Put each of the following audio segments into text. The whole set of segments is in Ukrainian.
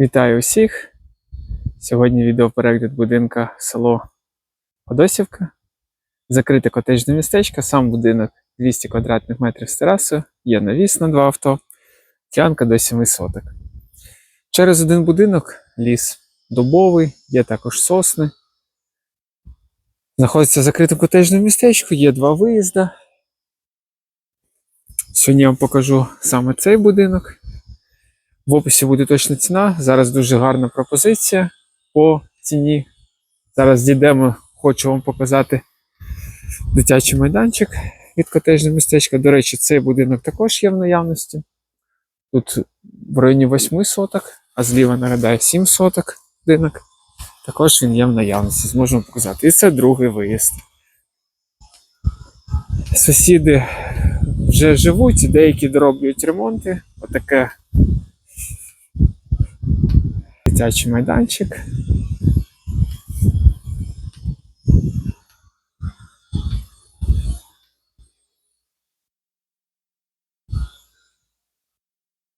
Вітаю усіх! Сьогодні відеоперегляд будинка село Ходосівка. Закрите котеджне містечко, сам будинок 200 квадратних метрів з терасою, є навіс на два авто, тянка до 7 соток. Через один будинок ліс дубовий, є також сосни. Знаходиться в закритому котеджному містечку, є два виїзди. Сьогодні я вам покажу саме цей будинок. В описі буде точна ціна. Зараз дуже гарна пропозиція по ціні. Зараз дійдемо, хочу вам показати дитячий майданчик від котежного містечка. До речі, цей будинок також є в наявності. Тут в районі 8 соток, а зліва нагадаю 7 соток будинок. Також він є в наявності, зможемо показати. І це другий виїзд. Сусіди вже живуть, деякі дороблюють ремонти. Отаке дитячий майданчик.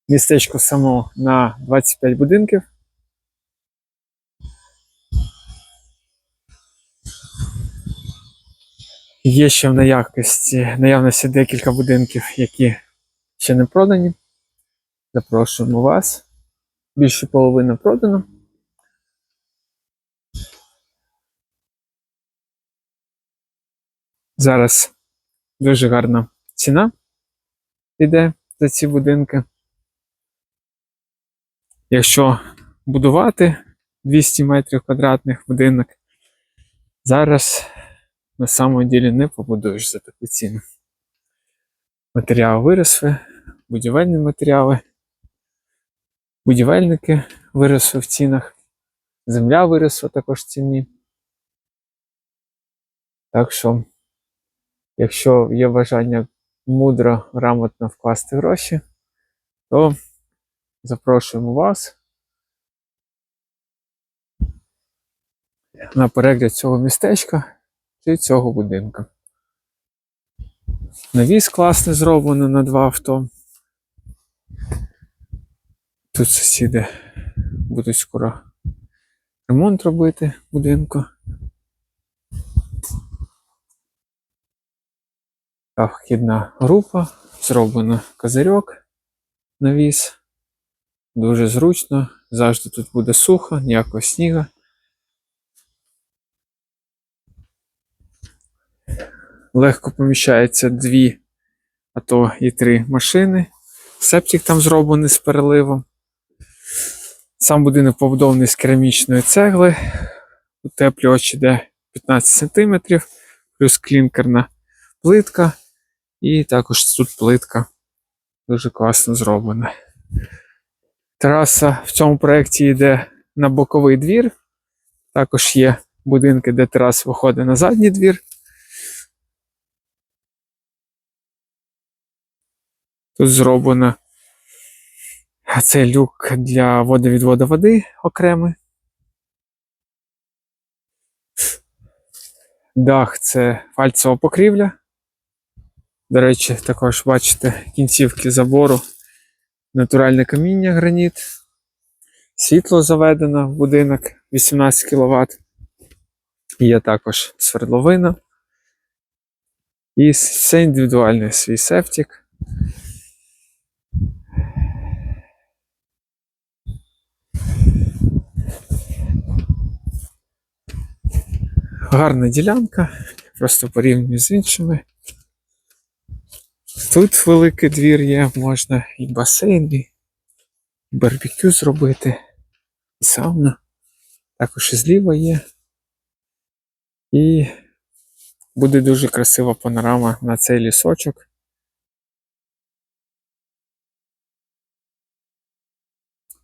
Містечко само на 25 будинків. Є ще в наявності, наявності декілька будинків, які ще не продані. Запрошуємо вас більше половини продано. Зараз дуже гарна ціна йде за ці будинки. Якщо будувати 200 метрів квадратних будинок, зараз на самому ділі не побудуєш за таку ціну. Матеріали виросли, будівельні матеріали будівельники виросли в цінах, земля виросла також в ціні. Так що, якщо є бажання мудро, грамотно вкласти гроші, то запрошуємо вас на перегляд цього містечка чи цього будинку. Навіс класно зроблено на два авто. Тут сусіди будуть скоро ремонт робити будинку. Та вхідна група, зроблено козирьок навіс. Дуже зручно, завжди тут буде сухо, ніякого сніга. Легко поміщається дві, а то і три машини. Септик там зроблений з переливом. Сам будинок побудований з керамічної цегли. Утеплювач іде 15 см, плюс клінкерна плитка. І також тут плитка дуже класно зроблена. Тераса в цьому проєкті йде на боковий двір. Також є будинки, де терас виходить на задній двір. Тут зроблено цей люк для водовідводу води окремий. Дах це фальцова покрівля. До речі, також бачите кінцівки забору, натуральне каміння граніт. Світло заведено в будинок 18 кВт. Є також свердловина. І все індивідуальний свій септик. Гарна ділянка, просто порівнюю з іншими. Тут великий двір є, можна і басейн, і барбекю зробити, і сауна. Також і зліва є. І буде дуже красива панорама на цей лісочок.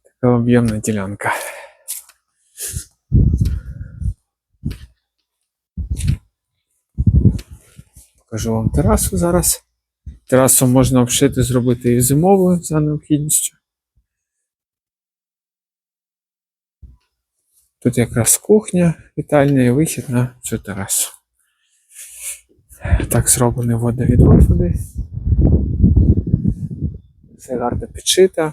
Така об'ємна ділянка. Покажу вам терасу зараз. Терасу можна обшити, зробити і зимовою за необхідністю. Тут якраз кухня, вітальня і вихід на цю терасу. Так зроблений водовідвод води. Все гарно підшита.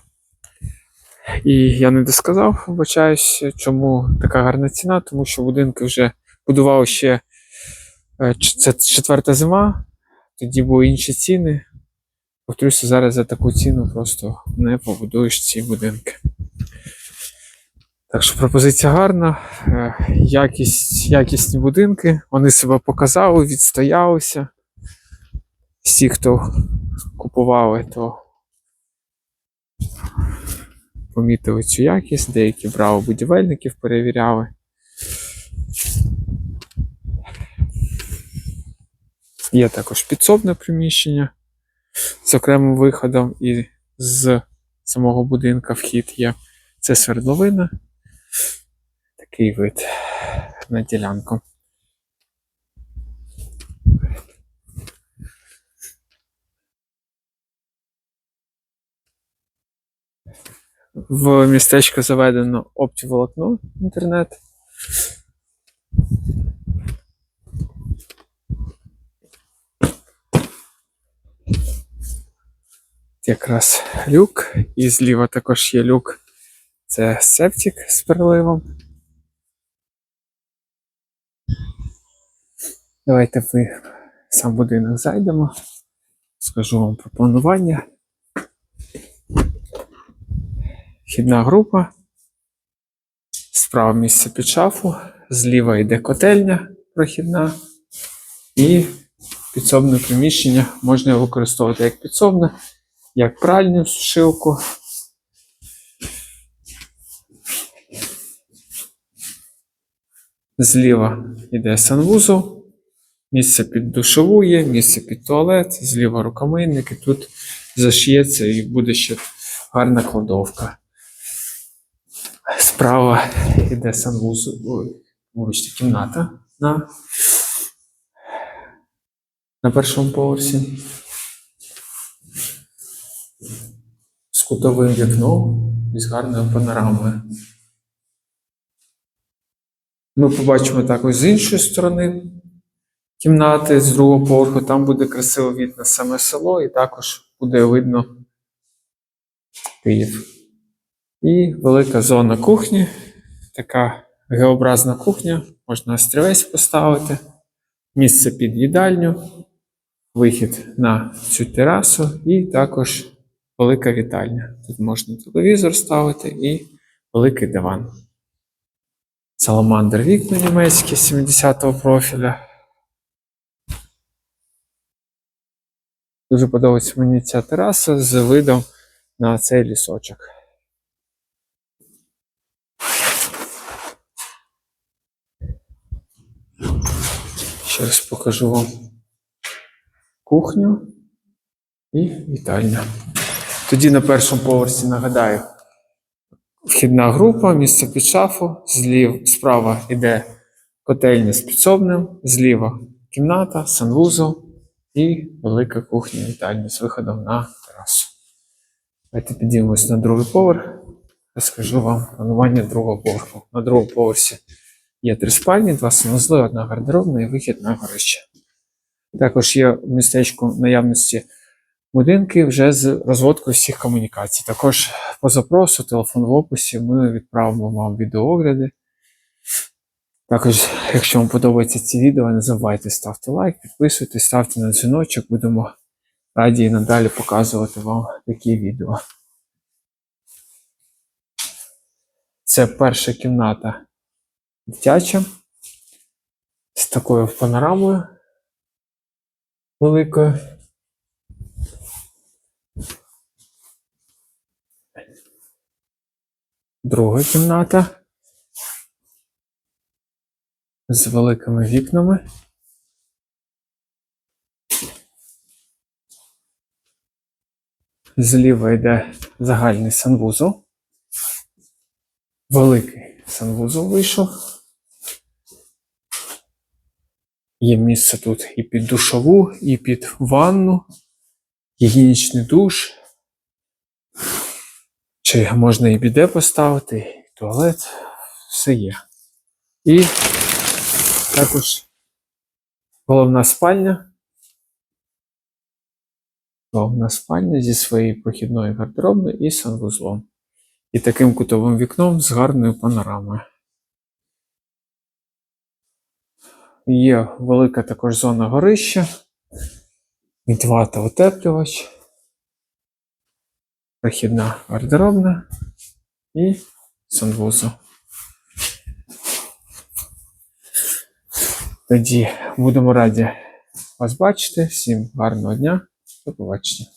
І я не досказав, вибачаюсь, чому така гарна ціна, тому що будинки вже будували ще це четверта зима, тоді були інші ціни. Повторюся, зараз за таку ціну просто не побудуєш ці будинки. Так що пропозиція гарна, е, якість, якісні будинки, вони себе показали, відстоялися. Всі, хто купували, то помітили цю якість, деякі брали будівельників, перевіряли. Є також підсобне приміщення з окремим виходом і з самого будинка вхід є. Це свердловина. Такий вид на ділянку. В містечко заведено оптіволокно інтернет. Якраз люк, і зліва також є люк. Це септик з переливом. Давайте в сам будинок зайдемо. Скажу вам про планування. Вхідна група. Справа місце під шафу, зліва йде котельня прохідна. І підсобне приміщення можна використовувати як підсобне, як пральню сушилку. Зліва йде санвузол, місце під душову є, місце під туалет, зліва рукомийники. Тут зашиється і буде ще гарна кладовка. Справа йде санвузол, вибачте, кімната на, на першому поверсі. З кутовим вікном і з гарною панорамою. Ми побачимо також з іншої сторони кімнати з другого поверху. Там буде красиво від на саме село, і також буде видно Київ. І велика зона кухні. Така геобразна кухня. Можна острівець поставити. Місце під їдальню, вихід на цю терасу, і також велика вітальня. Тут можна телевізор ставити і великий диван. Саламандр вікна німецькі 70-го профіля. Дуже подобається мені ця тераса з видом на цей лісочок. Ще раз покажу вам кухню і вітальню. Тоді на першому поверсі нагадаю. Вхідна група, місце під шафу, злів, справа йде котельня з підсобним, зліва кімната, санвузол і велика кухня вітальня з виходом на терасу. Давайте підіймемось на другий поверх. Розкажу вам планування другого поверху. На другому поверсі є три спальні, два санвузли, одна гардеробна і вихід на горище. Також є в містечку наявності будинки вже з розводкою всіх комунікацій. Також по запросу, телефон в описі, ми відправимо вам відеоогляди. Також, якщо вам подобаються ці відео, не забувайте ставте лайк, підписуйтесь, ставте на дзвіночок, будемо раді і надалі показувати вам такі відео. Це перша кімната дитяча з такою панорамою великою. Друга кімната з великими вікнами. Зліва йде загальний санвузол. Великий санвузол вийшов. Є місце тут і під душову, і під ванну, гігієнічний душ. Чи можна і біде поставити, і туалет, все є. І також головна спальня. Головна спальня зі своєю прохідною гардеробною і санвузлом. і таким кутовим вікном з гарною панорамою. Є велика також зона горища, вентилятор утеплювач, прохідна гардеробна і санвузол. Тоді будемо раді вас бачити. Всім гарного дня. До побачення.